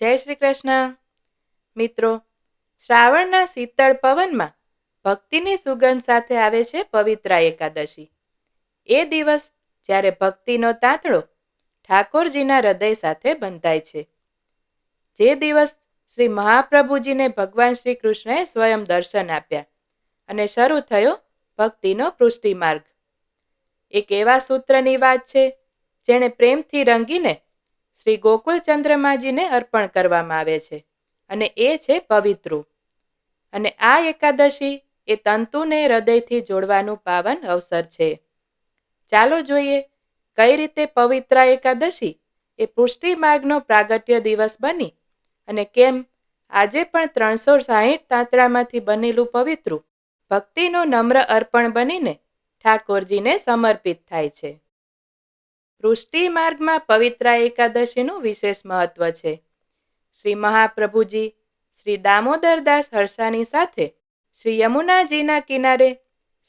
જય શ્રી કૃષ્ણ. મિત્રો, શ્રાવણના શીતળ પવનમાં ભક્તિની સુગંધ સાથે આવે છે પવિત્રા એકાદશી. એ દિવસ જ્યારે ભક્તિનો તાંતળો ઠાકોરજીના હૃદય સાથે બંધાય છે. જે દિવસ શ્રી મહાપ્રભુજીને ભગવાન શ્રી કૃષ્ણએ સ્વયં દર્શન આપ્યા અને શરૂ થયો ભક્તિનો પૃષ્ટિ માર્ગ એક એવા સૂત્રની વાત છે, જેણે પ્રેમથી રંગીને શ્રી ગોકુલ ચંદ્રમાજીને અર્પણ કરવામાં આવે છે અને એ છે પવિત્રુ. અને આ એકાદશી એ તંતુને હૃદયથી જોડવાનું પાવન અવસર છે. ચાલો જોઈએ કઈ રીતે પવિત્રા એકાદશી એ પુષ્ટિ માર્ગનો પ્રાગટ્ય દિવસ બની અને કેમ આજે પણ ત્રણસો સાહીઠ તાંતળામાંથી બનેલું પવિત્રું ભક્તિનો નમ્ર અર્પણ બનીને ઠાકોરજીને સમર્પિત થાય છે. પૃષ્ટિ માર્ગમાં પવિત્રા એકાદશીનું વિશેષ મહત્વ છે. શ્રી મહાપ્રભુજી, શ્રી દામોદરદાસ હર્ષાની સાથે શ્રી યમુનાજીના કિનારે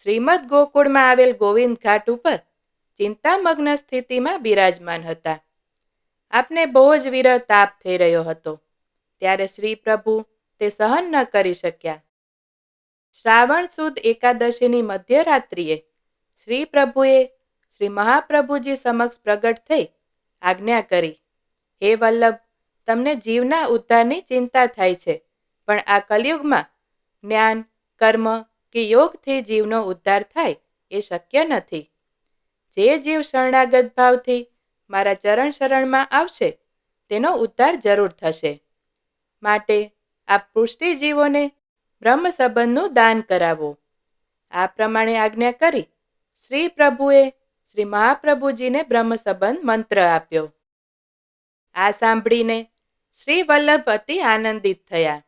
શ્રીમદ ગોકુળમાં આવેલ ગોવિંદ ઘાટ ઉપર ચિંતામગ્ન સ્થિતિમાં બિરાજમાન હતા. આપને બહુ જ વિરહ તાપ થઈ રહ્યો હતો. ત્યારે શ્રી પ્રભુ તે સહન ન કરી શક્યા. શ્રાવણ સુદ એકાદશીની મધ્યરાત્રિએ શ્રી પ્રભુએ શ્રી મહાપ્રભુજી સમક્ષ પ્રગટ થઈ આજ્ઞા કરી, હે વલ્લભ, તમને જીવના ઉદ્ધારની ચિંતા થાય છે, પણ આ કલયુગમાં જ્ઞાન, કર્મ કે યોગથી જીવનો ઉદ્ધાર થાય એ શક્ય નથી. જે જીવ શરણાગત ભાવથી મારા ચરણ શરણમાં આવશે, તેનો ઉદ્ધાર જરૂર થશે. માટે આ પુષ્ટિ જીવોને બ્રહ્મ સંબંધનું દાન કરાવો. આ પ્રમાણે આજ્ઞા કરી શ્રી પ્રભુએ શ્રી મહાપ્રભુજીને બ્રહ્મ સંબંધ મંત્ર આપ્યો. આ સાંભળીને શ્રી વલ્લભ અતિ આનંદિત થયા.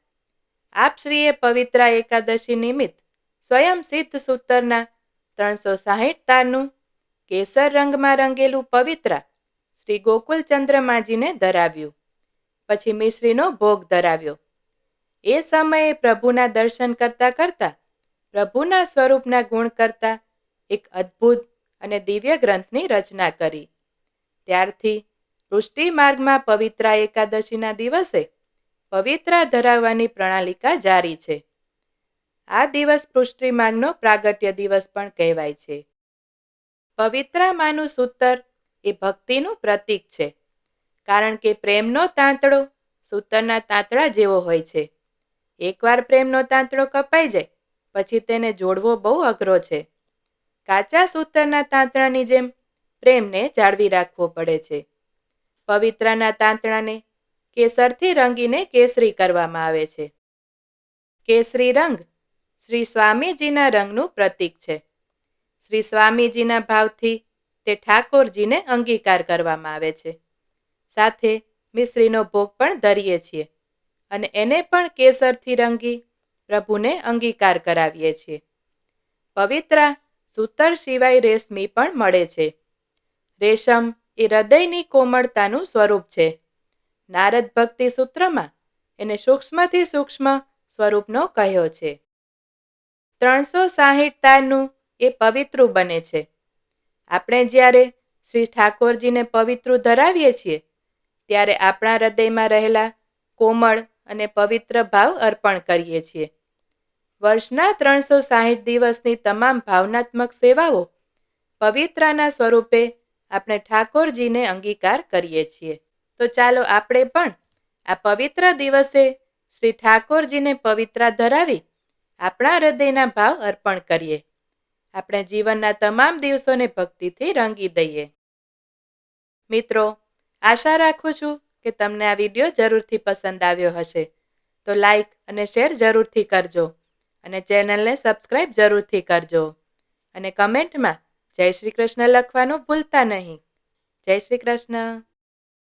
આપ શ્રીએ પવિત્રા એકાદશી નિમિત્ત સ્વયં સિદ્ધ સૂતરના ત્રણસો સાહીઠ તારનું કેસર રંગમાં રંગેલું પવિત્રા શ્રી ગોકુલચંદ્રમાજીને ધરાવ્યું. પછી મિશ્રીનો ભોગ ધરાવ્યો. એ સમયે પ્રભુના દર્શન કરતા કરતા પ્રભુના સ્વરૂપના ગુણ કરતા એક અદ્ભુત અને દિવ્ય ગ્રંથની રચના કરી. ત્યારથી પૃષ્ટિ માર્ગમાં પવિત્રા એકાદશીના દિવસે પવિત્રા ધરાવવાની પ્રણાલિકા જારી છે. આ દિવસ પૃષ્ટિ માર્ગનો પ્રાગટ્ય દિવસ પણ કહેવાય છે. પવિત્રામાનું સૂતર એ ભક્તિનું પ્રતીક છે, કારણ કે પ્રેમનો તાંતળો સૂતરના તાંતળા જેવો હોય છે. એકવાર પ્રેમનો તાંતળો કપાઈ જાય, પછી તેને જોડવો બહુ અઘરો છે. કાચા સૂતરના તાંતણાની જેમ પ્રેમને જાળવી રાખવો પડે છે. પવિત્રના તાંતણાને કેસરથી રંગીને કેસરી કરવામાં આવે છે. કેસરી રંગ શ્રી સ્વામીજીના રંગનું પ્રતીક છે. શ્રી સ્વામીજીના ભાવથી તે ઠાકોરજીને અંગીકાર કરવામાં આવે છે. સાથે મિશ્રીનો ભોગ પણ ધરીએ છીએ અને એને પણ કેસરથી રંગી પ્રભુને અંગીકાર કરાવીએ છીએ. પવિત્રા સૂતર સિવાય રેશમી પણ મળે છે. રેશમ એ હૃદયની કોમળતાનું સ્વરૂપ છે. નારદ ભક્તિ સૂત્રમાં એને સૂક્ષ્મથી સૂક્ષ્મ સ્વરૂપનો કહ્યો છે. ત્રણસો સાહીઠ તારનું એ પવિત્રું બને છે. આપણે જ્યારે શ્રી ઠાકોરજીને પવિત્રું ધરાવીએ છીએ, ત્યારે આપણા હૃદયમાં રહેલા કોમળ અને પવિત્ર ભાવ અર્પણ કરીએ છીએ. વર્ષના ત્રણસો સાહીઠ દિવસની તમામ ભાવનાત્મક સેવાઓ પવિત્રાના સ્વરૂપે આપણે ઠાકોરજીને અંગીકાર કરીએ છીએ. તો ચાલો આપણે પણ આ પવિત્ર દિવસે શ્રી ઠાકોરજીને પવિત્રા ધરાવી આપણા હૃદયના ભાવ અર્પણ કરીએ. આપણે જીવનના તમામ દિવસોને ભક્તિથી રંગી દઈએ. મિત્રો, આશા રાખું છું કે તમને આ વીડિયો જરૂરથી પસંદ આવ્યો હશે. તો લાઈક અને શેર જરૂરથી કરજો. અને ચેનલને સબસ્ક્રાઈબ જરૂરથી કરજો. અને કમેન્ટમાં જય શ્રી કૃષ્ણ લખવાનું ભૂલતા નહીં. જય શ્રી કૃષ્ણ.